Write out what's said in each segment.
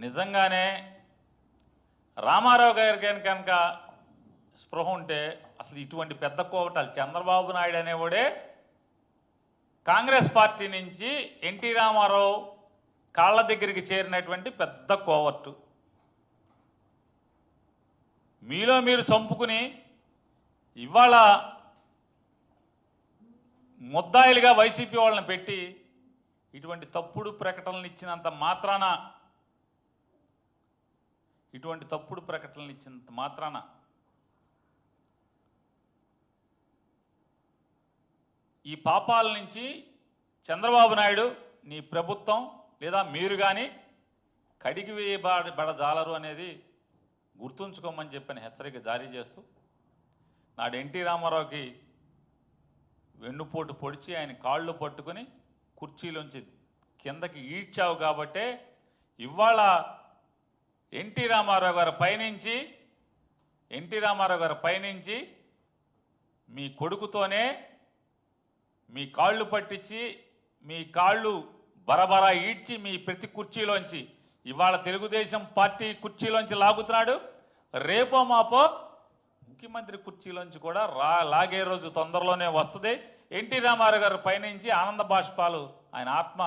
నిజంగానే రామారావు గారి కనుక స్పృహ ఉంటే అసలు ఇటువంటి పెద్ద కోవటాలు చంద్రబాబు నాయుడు అనేవాడే కాంగ్రెస్ పార్టీ నుంచి ఎన్టీ రామారావు కాళ్ళ దగ్గరికి చేరినటువంటి పెద్ద కోవర్టు. మీలో మీరు చంపుకుని ఇవాళ ముద్దాయిలుగా వైసీపీ వాళ్ళని పెట్టి ఇటువంటి తప్పుడు ప్రకటనలు ఇచ్చినంత మాత్రాన ఇటువంటి తప్పుడు ప్రకటనలు ఇచ్చినంత మాత్రాన ఈ పాపాల నుంచి చంద్రబాబు నాయుడు నీ ప్రభుత్వం లేదా మీరు కానీ కడిగి వేయబడజాలరు అనేది గుర్తుంచుకోమని చెప్పని హెచ్చరిక జారీ చేస్తూ నాడు ఎన్టీ రామారావుకి వెన్నుపోటు పొడిచి ఆయన కాళ్ళు పట్టుకుని కుర్చీలోంచి కిందకి ఈడ్చావు కాబట్టే ఇవాళ ఎన్టీ రామారావు గారు పయనించి ఎన్టీ రామారావు గారు పయనించి మీ కొడుకుతోనే మీ కాళ్ళు పట్టించి మీ కాళ్ళు బరబరా ఈడ్చి మీ ప్రతి కుర్చీలోంచి ఇవాళ తెలుగుదేశం పార్టీ కుర్చీలోంచి లాగుతున్నాడు. రేపో మాపో ముఖ్యమంత్రి కుర్చీలోంచి కూడా రా లాగే రోజు తొందరలోనే వస్తుంది. ఎన్టీ రామారావు గారు పయనించి ఆనంద బాష్పాలు ఆయన ఆత్మ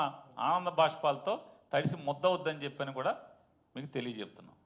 ఆనంద బాష్పాలతో తడిసి ముద్దవద్దని చెప్పని కూడా మీకు తెలియజెప్తున్నాం.